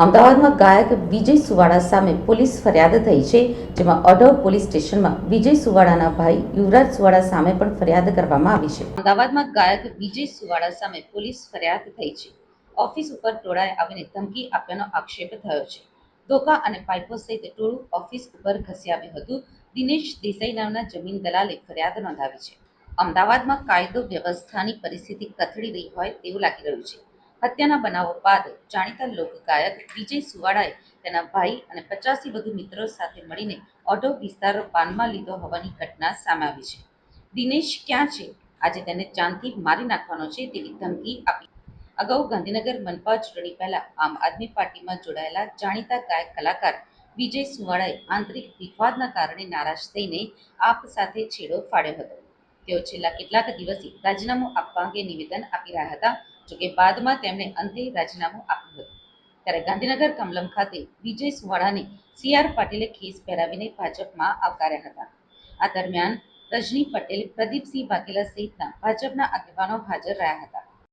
અમદાવાદમાં ગાયક વિજય સુવાળા સામે પોલીસ ફરિયાદ થઈ છે, જેમાં અઢવ પોલીસ સ્ટેશનમાં વિજય સુવાળાના ભાઈ યુવરાજ સુવાળા સામે પણ ફરિયાદ કરવામાં આવી છે. અમદાવાદમાં ગાયક વિજય સુવાળા સામે પોલીસ ફરિયાદ થઈ છે. ઓફિસ ઉપર ટોળાએ આવીને ધમકી આપવાનો આક્ષેપ થયો છે. ધોકા અને પાઇપો સહિત ટોળું ઓફિસ ઉપર ઘસી આવ્યું હતું. દિનેશ દેસાઈ નામના જમીન દલાલે ફરિયાદ નોંધાવી છે. અમદાવાદમાં કાયદો વ્યવસ્થાની પરિસ્થિતિ કથળી રહી હોય તેવું લાગી રહ્યું છે. હત્યાના બનાવો બાદ જાણીતા લોકગાયક વિજય સુવાળાએ તેના ભાઈ અને પચાસથી વધુ મિત્રો સાથે મળીને ઓઢવ વિસ્તાર બાનમાં લીધો હોવાની ઘટના સામે આવી છે. દિનેશ ક્યાં છે? આજે તેને ચાંદથી મારી નાખવાનો છે તેવી ધમકી આપી. અગાઉ ગાંધીનગર મનપા ચૂંટણી પહેલા આમ આદમી પાર્ટીમાં જોડાયેલા જાણીતા ગાયક કલાકાર વિજય સુવાળાએ આંતરિક વિવાદના કારણે નારાજ થઈને આપ સાથે છેડો ફાડ્યો હતો. તેઓ છેલ્લા કેટલાક દિવસથી રાજીનામું આપવા અંગે નિવેદન આપી રહ્યા હતા. જોકે બાદમાં તેમણે અંતે રાજીનામું આપ્યું હતું. ત્યારે ગાંધીનગર કમલમ ખાતે વિજય સુવાળાને સી આર પાટીલે ખેસ પહેરાવીને ભાજપમાં આવકાર્યા હતા. આ દરમિયાન રજની પટેલ, પ્રદીપસિંહ વાઘેલા સહિતના ભાજપના આગેવાનો હાજર રહ્યા હતા.